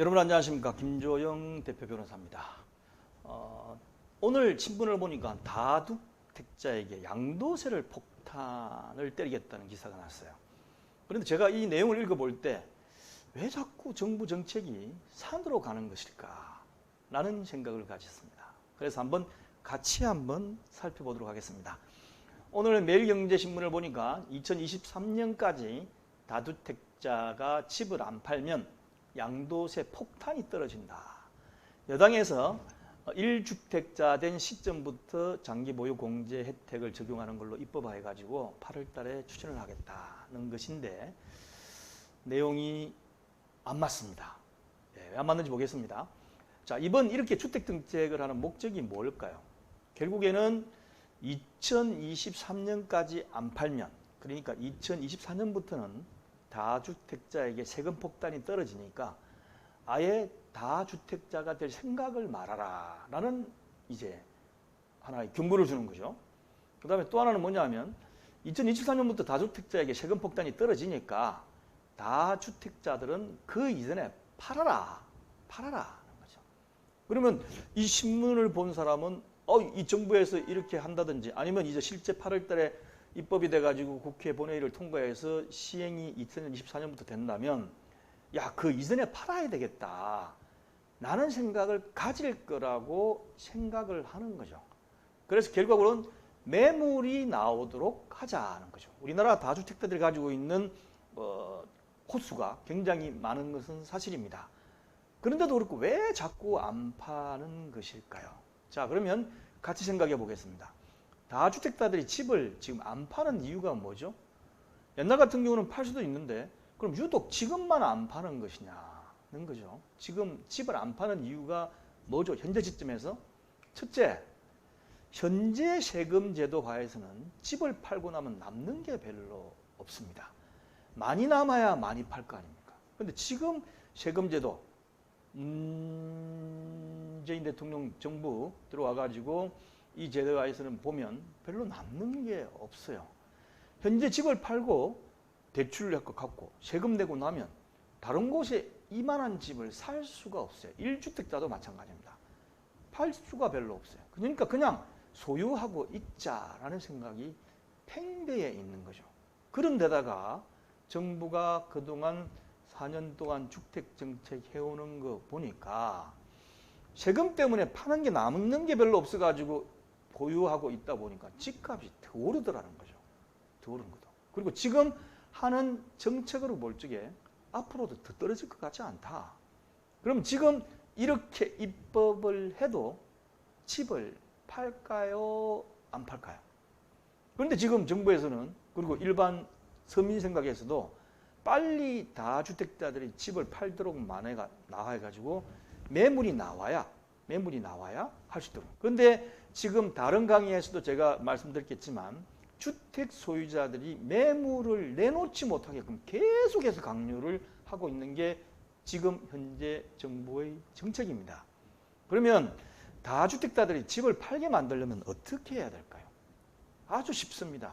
여러분 안녕하십니까 김조영 대표 변호사입니다. 어, 오늘 신문을 보니까 다둑택자에게 양도세를 폭탄을 때리겠다는 기사가 났어요. 그런데 제가 이 내용을 읽어볼 때 왜 자꾸 정부 정책이 산으로 가는 것일까? 라는 생각을 가졌습니다. 그래서 한번 같이 한번 살펴보도록 하겠습니다. 오늘 매일경제신문을 보니까 2023년까지 다주택자가 집을 안 팔면 양도세 폭탄이 떨어진다. 여당에서 1주택자 된 시점부터 장기 보유 공제 혜택을 적용하는 걸로 입법화해 가지고 8월 달에 추진을 하겠다는 것인데 내용이 안 맞습니다. 예, 왜안 맞는지 보겠습니다. 자, 이번 이렇게 주택 정책을 하는 목적이 뭘까요? 결국에는 2023년까지 안 팔면 그러니까 2024년부터는 다주택자에게 세금 폭탄이 떨어지니까 아예 다주택자가 될 생각을 말하라 라는 이제 하나의 경고를 주는 거죠. 그 다음에 또 하나는 뭐냐면 2024년부터 다주택자에게 세금 폭탄이 떨어지니까 다주택자들은 그 이전에 팔아라, 팔아라 하는 거죠. 그러면 이 신문을 본 사람은 어, 이 정부에서 이렇게 한다든지 아니면 이제 실제 8월 달에 입법이 돼가지고 국회 본회의를 통과해서 시행이 2024년부터 된다면 야, 그 이전에 팔아야 되겠다. 라는 생각을 가질 거라고 생각을 하는 거죠. 그래서 결과적으로는 매물이 나오도록 하자는 거죠. 우리나라 다주택자들이 가지고 있는 어, 호수가 굉장히 많은 것은 사실입니다. 그런데도 그렇고 왜 자꾸 안 파는 것일까요? 자, 그러면 같이 생각해 보겠습니다. 다주택자들이 집을 지금 안 파는 이유가 뭐죠? 옛날 같은 경우는 팔 수도 있는데 그럼 유독 지금만 안 파는 것이냐는 거죠. 지금 집을 안 파는 이유가 뭐죠? 현재 시점에서 첫째, 현재 세금 제도 하에서는 집을 팔고 나면 남는 게 별로 없습니다. 많이 남아야 많이 팔 거 아닙니까? 근데 지금 세금 제도 문재인 대통령 정부 들어와 가지고 이 제도하에서는 보면 별로 남는 게 없어요. 현재 집을 팔고 대출을 갖고 세금 내고 나면 다른 곳에 이만한 집을 살 수가 없어요. 1주택자도 마찬가지입니다. 팔 수가 별로 없어요. 그러니까 그냥 소유하고 있자라는 생각이 팽배해 있는 거죠. 그런데다가 정부가 그동안 4년 동안 주택 정책 해오는 거 보니까 세금 때문에 파는 게 남는 게 별로 없어가지고 보유하고 있다 보니까 집값이 더 오르더라는 거죠. 더 오른 거죠. 그리고 지금 하는 정책으로 볼 적에 앞으로도 더 떨어질 것 같지 않다. 그럼 지금 이렇게 입법을 해도 집을 팔까요? 안 팔까요? 그런데 지금 정부에서는 그리고 일반 서민 생각에서도 빨리 다 주택자들이 집을 팔도록 만회가 나와가지고 매물이 나와야 매물이 나와야 할 수 있도록. 그런데 지금 다른 강의에서도 제가 말씀드렸겠지만 주택 소유자들이 매물을 내놓지 못하게끔 계속해서 강요를 하고 있는 게 지금 현재 정부의 정책입니다. 그러면 다주택자들이 집을 팔게 만들려면 어떻게 해야 될까요? 아주 쉽습니다.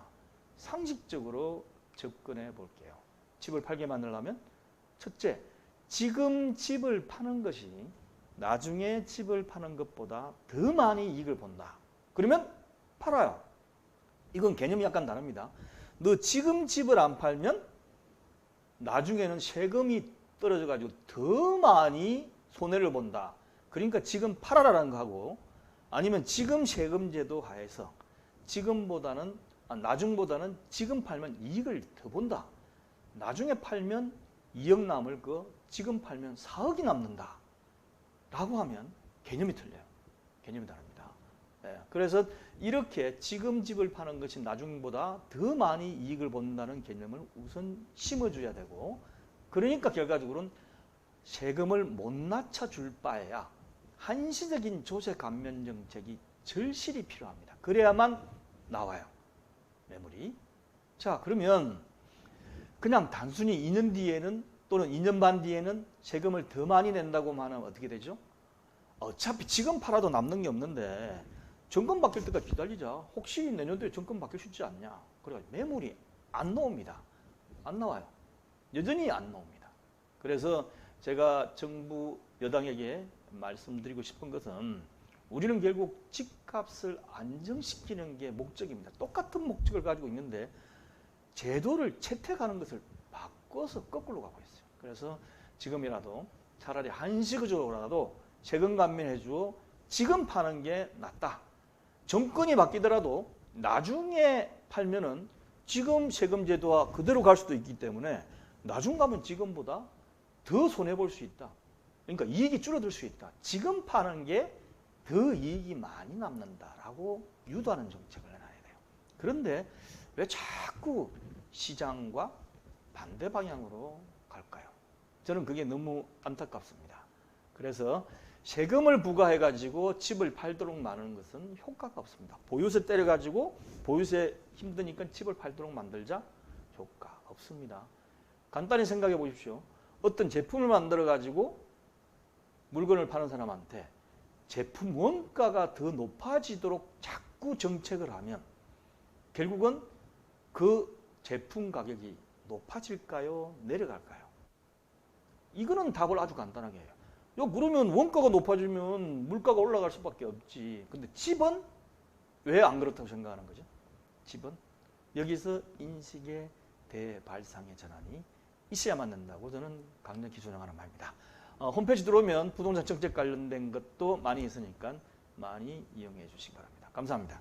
상식적으로 접근해 볼게요. 집을 팔게 만들려면 첫째, 지금 집을 파는 것이 나중에 집을 파는 것보다 더 많이 이익을 본다. 그러면 팔아요. 이건 개념이 약간 다릅니다. 너 지금 집을 안 팔면 나중에는 세금이 떨어져 가지고 더 많이 손해를 본다. 그러니까 지금 팔아라라는 거하고 아니면 지금 세금 제도 하에서 지금보다는 아, 나중보다는 지금 팔면 이익을 더 본다. 나중에 팔면 2억 남을 거 지금 팔면 4억이 남는다. 라고 하면 개념이 틀려요. 개념이 다릅니다. 예, 그래서 이렇게 지금 집을 파는 것이 나중보다 더 많이 이익을 본다는 개념을 우선 심어줘야 되고 그러니까 결과적으로는 세금을 못 낮춰줄 바에야 한시적인 조세 감면 정책이 절실히 필요합니다. 그래야만 나와요. 매물이. 자, 그러면 그냥 단순히 2년 뒤에는 또는 2년 반 뒤에는 세금을 더 많이 낸다고 하면 어떻게 되죠? 어차피 지금 팔아도 남는 게 없는데 정권 바뀔 때까지 기다리자. 혹시 내년도에 정권 바뀔 수 있지 않냐? 그래 매물이 안 나옵니다. 안 나와요. 여전히 안 나옵니다. 그래서 제가 정부 여당에게 말씀드리고 싶은 것은 우리는 결국 집값을 안정시키는 게 목적입니다. 똑같은 목적을 가지고 있는데 제도를 채택하는 것을 바꿔서 거꾸로 가고 있어요. 그래서 지금이라도 차라리 한시적으로라도 세금 감면해 주어 지금 파는 게 낫다. 정권이 바뀌더라도 나중에 팔면은 지금 세금 제도와 그대로 갈 수도 있기 때문에 나중 가면 지금보다 더 손해 볼 수 있다. 그러니까 이익이 줄어들 수 있다. 지금 파는 게 더 이익이 많이 남는다라고 유도하는 정책을 해놔야 돼요. 그런데 왜 자꾸 시장과 반대 방향으로 갈까요? 저는 그게 너무 안타깝습니다. 그래서 세금을 부과해 가지고 집을 팔도록 만드는 것은 효과가 없습니다. 보유세 때려 가지고 보유세 힘드니까 집을 팔도록 만들자 효과 없습니다. 간단히 생각해 보십시오. 어떤 제품을 만들어 가지고 물건을 파는 사람한테 제품 원가가 더 높아지도록 자꾸 정책을 하면 결국은 그 제품 가격이 높아질까요? 내려갈까요? 이거는 답을 아주 간단하게 해요. 야, 그러면 원가가 높아지면 물가가 올라갈 수밖에 없지. 근데 집은 왜 안 그렇다고 생각하는 거죠? 집은 여기서 인식의 대발상의 전환이 있어야만 된다고 저는 강력히 주장하는 바입니다. 어, 홈페이지 들어오면 부동산 정책 관련된 것도 많이 있으니까 많이 이용해 주시기 바랍니다. 감사합니다.